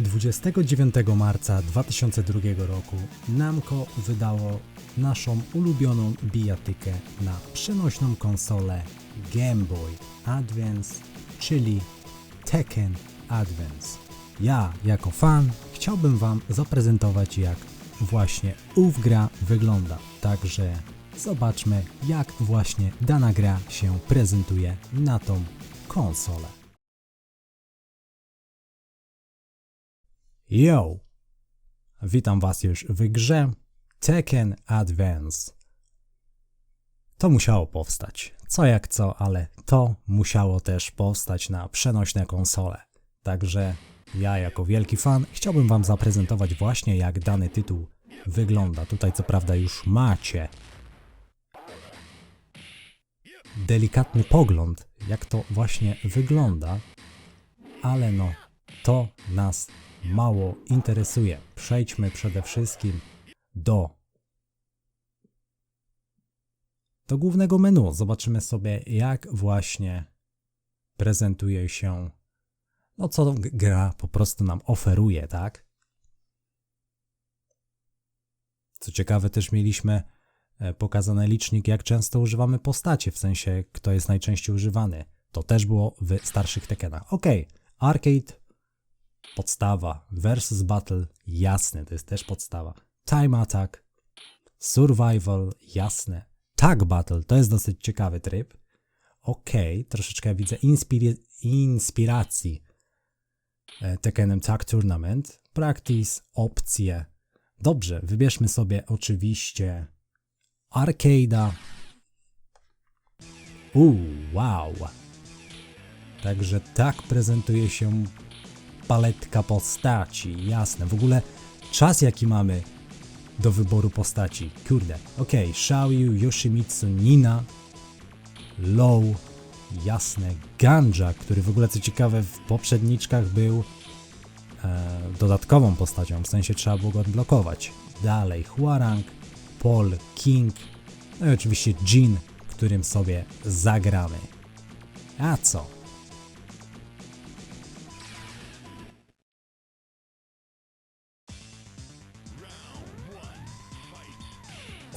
29 marca 2002 roku Namco wydało naszą ulubioną bijatykę na przenośną konsolę Game Boy Advance, czyli Tekken Advance. Ja, jako fan, chciałbym Wam zaprezentować, jak właśnie ów gra wygląda. Także zobaczmy, jak właśnie dana gra się prezentuje na tą konsolę. Yo! Witam Was już w grze Tekken Advance. To musiało powstać. Co jak co, ale to musiało też powstać na przenośne konsole. Także ja, jako wielki fan, chciałbym Wam zaprezentować właśnie jak dany tytuł wygląda. Tutaj, co prawda, już macie delikatny pogląd, jak to właśnie wygląda, ale no, to nas mało interesuje. Przejdźmy przede wszystkim do do głównego menu. Zobaczymy sobie, jak właśnie prezentuje się, no co gra po prostu nam oferuje, tak? Co ciekawe, też mieliśmy e, pokazany licznik, jak często używamy postacie, w sensie, kto jest najczęściej używany. To też było w starszych Tekkenach. Ok, arcade, podstawa, versus battle, jasne, to jest też podstawa. Time attack, survival, jasne. Tag battle, to jest dosyć ciekawy tryb. Ok, troszeczkę widzę inspiracji e, Tekkenem Tag Tournament. Practice, opcje. Dobrze, wybierzmy sobie oczywiście Arcade'a. Uuu, wow. Także tak prezentuje się paletka postaci, jasne. W ogóle czas jaki mamy do wyboru postaci. Kurde. Okej, Xiaoyu, Yoshimitsu, Nina, Low, jasne, Ganja, który w ogóle co ciekawe w poprzedniczkach był e, dodatkową postacią, w sensie trzeba było go odblokować. Dalej Huarang, Paul, King, no i oczywiście Jin, którym sobie zagramy. A co?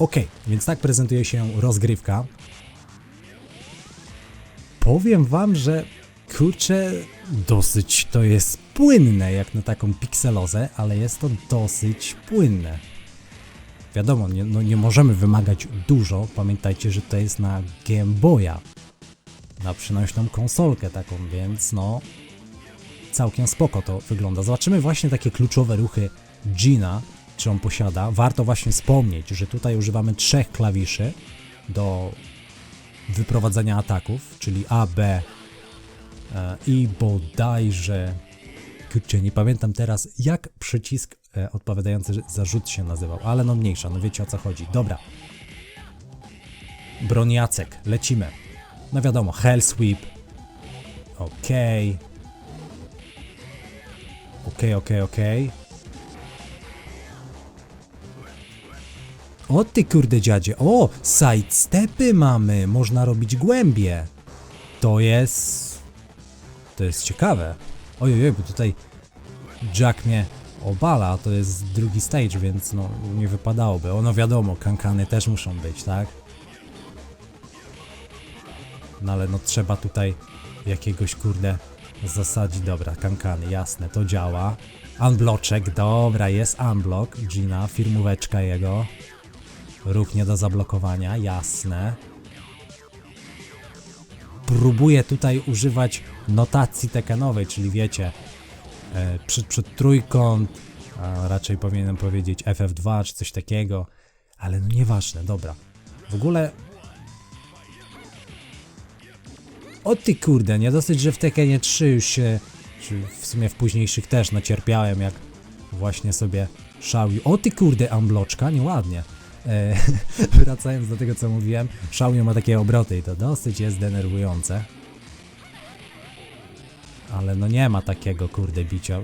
Ok, więc tak prezentuje się rozgrywka. Powiem wam, że kurczę, dosyć to jest płynne jak na taką pikselozę, ale jest to dosyć płynne. Wiadomo, nie, no nie możemy wymagać dużo. Pamiętajcie, że to jest na Game Boya, na przenośną konsolkę taką, więc no całkiem spoko to wygląda. Zobaczymy właśnie takie kluczowe ruchy Gina, czy on posiada. Warto właśnie wspomnieć, że tutaj używamy trzech klawiszy do wyprowadzania ataków, czyli A, B e, i bodajże, kurczę, nie pamiętam teraz, jak przycisk e, odpowiadający za rzut się nazywał, ale no mniejsza, no wiecie o co chodzi. Dobra. Broniacek, lecimy. No wiadomo, Hell Sweep. Okej. Okej, okej, okej. O ty kurde dziadzie, o, sidestepy mamy, można robić głębie. To jest... To jest ciekawe. Ojej, bo tutaj Jack mnie obala, to jest drugi stage, więc no nie wypadałoby. Ono wiadomo, kankany też muszą być, tak? No ale no trzeba tutaj jakiegoś kurde zasadzić. Dobra, kankany, jasne, to działa. Unbloczek, dobra, jest unblock, Gina, firmóweczka jego. Ruch nie do zablokowania, jasne. Próbuję tutaj używać notacji tekenowej, czyli wiecie, e, przed, trójkąt, a raczej powinienem powiedzieć FF2 czy coś takiego, ale no nieważne, dobra. W ogóle... O ty kurde, nie dosyć, że w Tekenie 3 już się, czy w sumie w późniejszych też nacierpiałem, jak właśnie sobie szałi. O ty kurde, ambloczka, nieładnie. E, wracając do tego, co mówiłem, Xiaomi ma takie obroty i to dosyć jest denerwujące. Ale no nie ma takiego kurde bicia.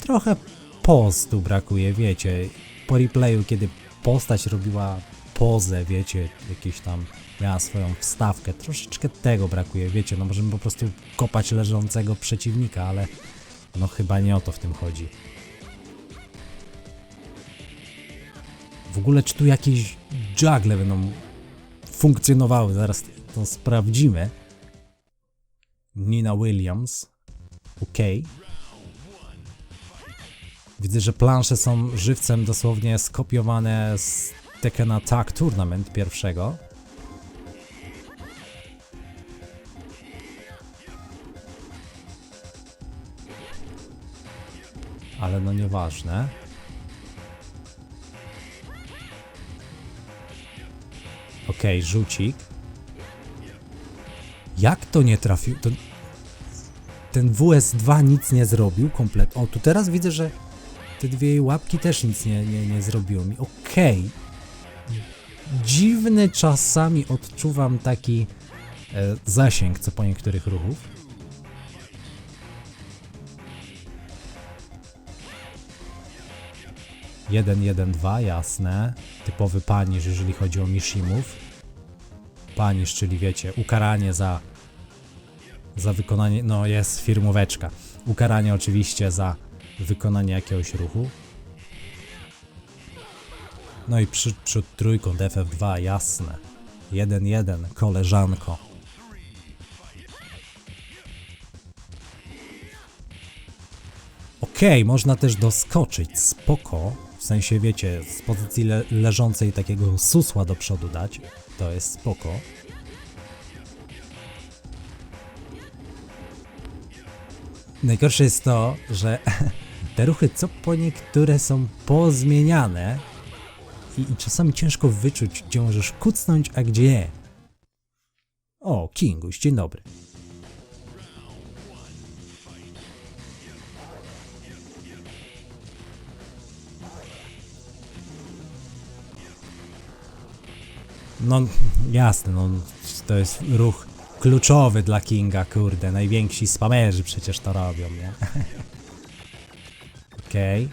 Trochę postu brakuje, wiecie. Po replayu, kiedy postać robiła pozę, wiecie, jakieś tam miała swoją wstawkę, troszeczkę tego brakuje, wiecie, no możemy po prostu kopać leżącego przeciwnika, ale No chyba nie o to w tym chodzi. W ogóle czy tu jakieś juggle będą funkcjonowały? Zaraz to sprawdzimy. Nina Williams. Okej. Widzę, że plansze są żywcem dosłownie skopiowane z Tekken Attack Tournament pierwszego. Ale no nieważne. Okej, rzucik. Jak to nie trafił? To... Ten WS2 nic nie zrobił kompletnie. O, tu teraz widzę, że te dwie łapki też nic nie, nie, nie zrobiło mi. Okej. Dziwny czasami odczuwam taki e, zasięg co po niektórych ruchów. Jeden, jeden, dwa, jasne. Typowy panisz, jeżeli chodzi o Mishimów. Panisz, czyli wiecie, ukaranie za za wykonanie, no jest firmóweczka. Ukaranie oczywiście za wykonanie jakiegoś ruchu. No i przy, przód trójkąt FF2, jasne. 1-1, koleżanko. Okej, można też doskoczyć, spoko. W sensie, wiecie, z pozycji le leżącej takiego susła do przodu dać. To jest spoko. Najgorsze jest to, że te ruchy co po niektóre są pozmieniane i, i czasami ciężko wyczuć, gdzie możesz kucnąć, a gdzie nie. O, Kinguś, dzień dobry. No, jasne, no, to jest ruch kluczowy dla Kinga, kurde. Najwięksi spamerzy przecież to robią, nie? Okej.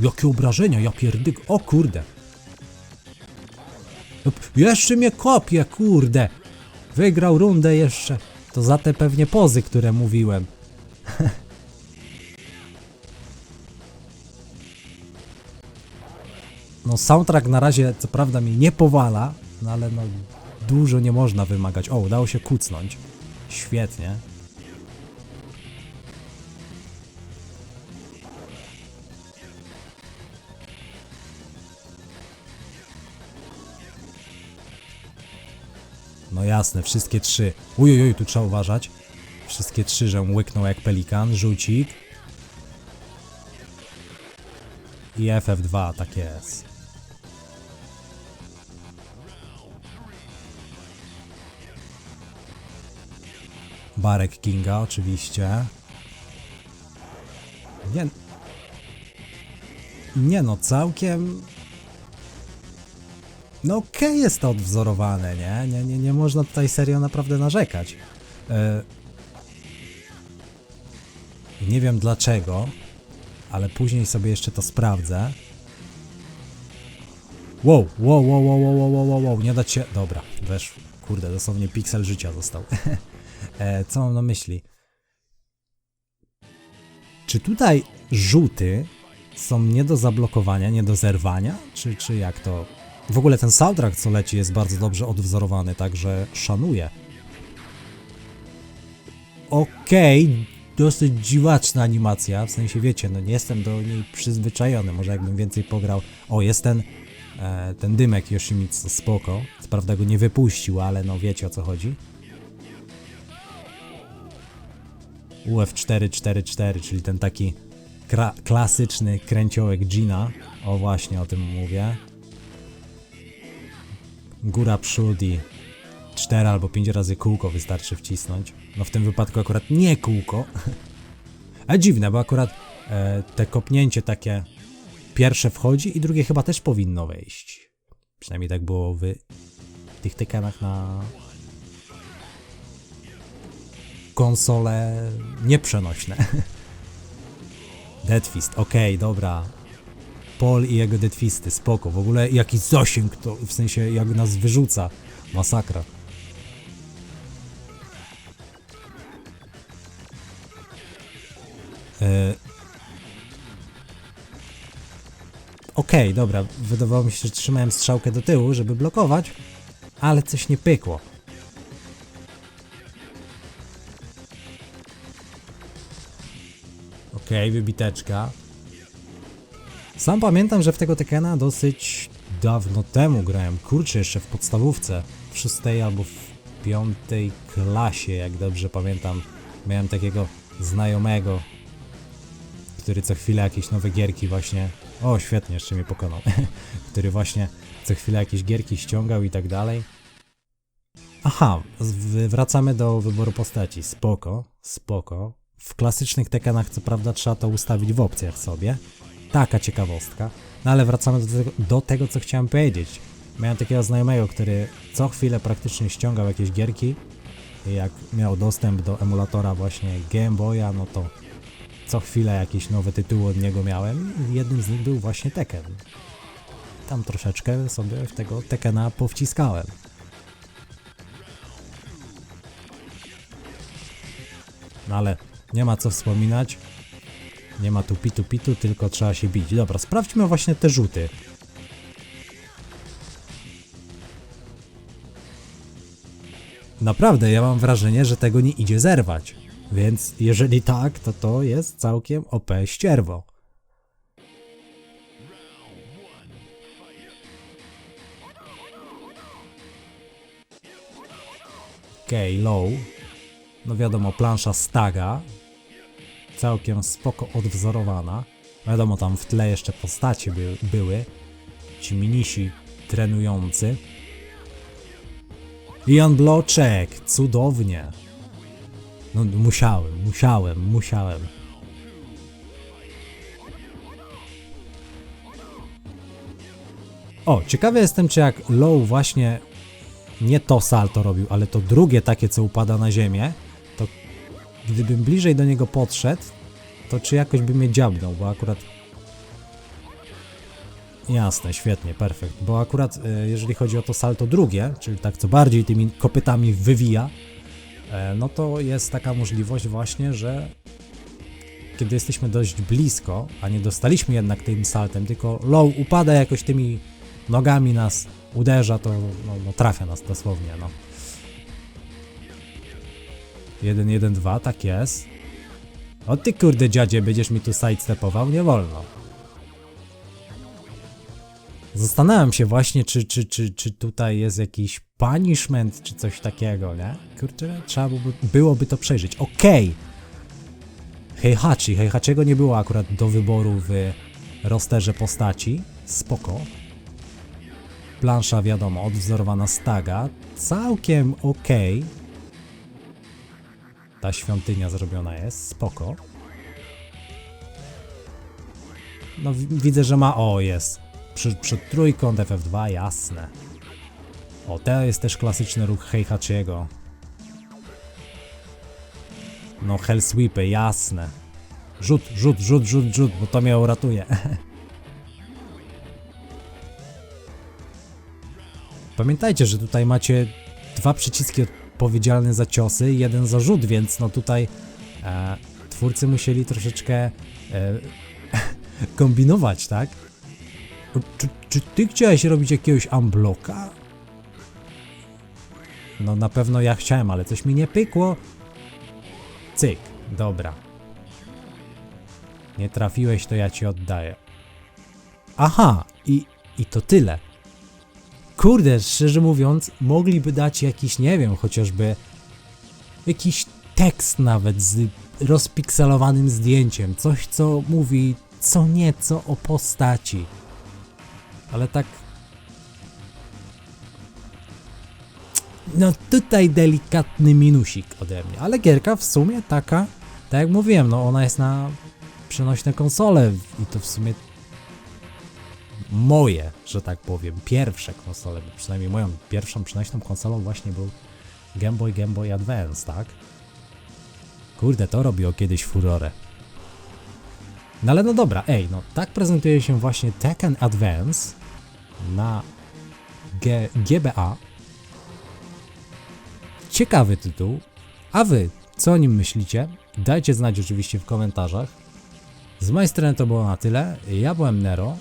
Jakie obrażenia, ja pierdyk... O kurde. No, Jeszcze mnie kopie, kurde. Wygrał rundę jeszcze. To za te pewnie pozy, które mówiłem. Soundtrack na razie co prawda mnie nie powala, no ale no dużo nie można wymagać. O, udało się kucnąć. Świetnie. No jasne, wszystkie trzy. Ujujuj, tu trzeba uważać. Wszystkie trzy, że łyknął jak pelikan. Rzucik. I FF2, tak jest. Barek Kinga oczywiście. Nie... Nie no, całkiem... No okej okay jest to odwzorowane, nie? nie? Nie, nie? można tutaj serio naprawdę narzekać. Yy... Nie wiem dlaczego, ale później sobie jeszcze to sprawdzę. Wow, wow, wow, wow, wow, wow, wow, wow, nie dać się... Dobra, weszł. Kurde, dosłownie piksel życia został. e, co mam na myśli? Czy tutaj rzuty są nie do zablokowania, nie do zerwania? Czy, czy jak to? W ogóle ten soundtrack, co leci, jest bardzo dobrze odwzorowany, także szanuję. Okej, dosyć dziwaczna animacja, w sensie wiecie, no nie jestem do niej przyzwyczajony, może jakbym więcej pograł. O, jest ten, e, ten dymek Yoshimitsu, spoko. Co prawda go nie wypuścił, ale no wiecie o co chodzi. UF444, czyli ten taki klasyczny kręciołek Gina. O właśnie, o tym mówię. Góra przód i 4 albo 5 razy kółko wystarczy wcisnąć. No w tym wypadku akurat nie kółko. A dziwne, bo akurat e, te kopnięcie takie pierwsze wchodzi i drugie chyba też powinno wejść. Przynajmniej tak było w tych tekanach na konsole nieprzenośne. Deadfist, okej, dobra. Paul i jego Deadfisty, spoko. W ogóle jaki zasięg to, w sensie jak nas wyrzuca. Masakra. E... Okej, dobra, wydawało mi się, że trzymałem strzałkę do tyłu, żeby blokować, ale coś nie pykło. Okej, wybiteczka. Sam pamiętam, że w tego Tekena dosyć dawno temu grałem. Kurczę, jeszcze w podstawówce. W szóstej albo w piątej klasie, jak dobrze pamiętam. Miałem takiego znajomego, który co chwilę jakieś nowe gierki właśnie... O, świetnie, jeszcze mnie pokonał. który właśnie co chwilę jakieś gierki ściągał i tak dalej. Aha, wracamy do wyboru postaci. Spoko, spoko. W klasycznych Tekenach co prawda trzeba to ustawić w opcjach sobie. Taka ciekawostka. No ale wracamy do tego, do tego, co chciałem powiedzieć. Miałem takiego znajomego, który co chwilę praktycznie ściągał jakieś gierki. I jak miał dostęp do emulatora właśnie Game Boya, no to co chwilę jakieś nowe tytuły od niego miałem. I jednym z nich był właśnie Tekken. Tam troszeczkę sobie w tego Tekkena powciskałem. No ale nie ma co wspominać. Nie ma tu pitu pitu, tylko trzeba się bić. Dobra, sprawdźmy właśnie te rzuty. Naprawdę, ja mam wrażenie, że tego nie idzie zerwać. Więc jeżeli tak, to to jest całkiem OP ścierwo. Okej, low. No wiadomo, plansza staga. Całkiem spoko odwzorowana. Wiadomo, tam w tle jeszcze postacie by, były. Ci minisi trenujący. Ian Bloczek, cudownie. No musiałem, musiałem, musiałem. O, ciekawy jestem, czy jak Low właśnie nie to salto robił, ale to drugie takie, co upada na ziemię, gdybym bliżej do niego podszedł, to czy jakoś by mnie dziabnął, bo akurat... Jasne, świetnie, perfekt, bo akurat e, jeżeli chodzi o to salto drugie, czyli tak co bardziej tymi kopytami wywija, e, no to jest taka możliwość właśnie, że kiedy jesteśmy dość blisko, a nie dostaliśmy jednak tym saltem, tylko low upada jakoś tymi nogami nas uderza, to no, no, trafia nas dosłownie, no. 1, 1, 2, tak jest. O ty kurde dziadzie, będziesz mi tu sidestepował? Nie wolno. Zastanawiam się właśnie, czy, czy, czy, czy tutaj jest jakiś punishment, czy coś takiego, nie? Kurczę, trzeba byłoby, byłoby to przejrzeć. Okej! Heihachi. Heihachiego nie było akurat do wyboru w rosterze postaci. Spoko. Plansza, wiadomo, odwzorowana z taga. Całkiem okej. Ta świątynia zrobiona jest, spoko. No wi- widzę, że ma... O, jest. Przy, przed trójkąt FF2, jasne. O, to jest też klasyczny ruch Heihachiego. No, Hellsweepy, jasne. Rzut, rzut, rzut, rzut, rzut, bo to mnie uratuje. Pamiętajcie, że tutaj macie dwa przyciski odpowiedzialne za ciosy i jeden za rzut, więc no tutaj e, twórcy musieli troszeczkę e, kombinować, tak? Czy, czy ty chciałeś robić jakiegoś unblocka? No na pewno ja chciałem, ale coś mi nie pykło. Cyk, dobra. Nie trafiłeś, to ja ci oddaję. Aha, i, i to tyle. Kurde, szczerze mówiąc, mogliby dać jakiś, nie wiem, chociażby jakiś tekst nawet z rozpikselowanym zdjęciem. Coś, co mówi co nieco o postaci. Ale tak. No tutaj delikatny minusik ode mnie, ale gierka w sumie taka, tak jak mówiłem, no ona jest na przenośne konsole i to w sumie moje, że tak powiem, pierwsze konsole, bo przynajmniej moją pierwszą przenośną konsolą właśnie był Game Boy, Game Boy Advance, tak? Kurde, to robiło kiedyś furorę. No ale no dobra, ej, no tak prezentuje się właśnie Tekken Advance na G GBA. ciekawy tytuł. A wy, co o nim myślicie? Dajcie znać oczywiście w komentarzach. Z mojej strony to było na tyle. Ja byłem Nero.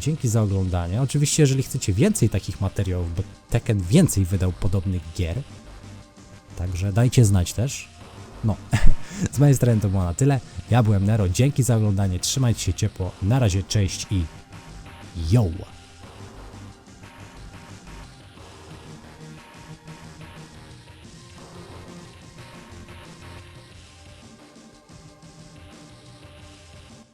Dzięki za oglądanie. Oczywiście, jeżeli chcecie więcej takich materiałów, bo Tekken więcej wydał podobnych gier, także dajcie znać też. No, z mojej strony to było na tyle. Ja byłem Nero. Dzięki za oglądanie. Trzymajcie się ciepło. Na razie, cześć i yo!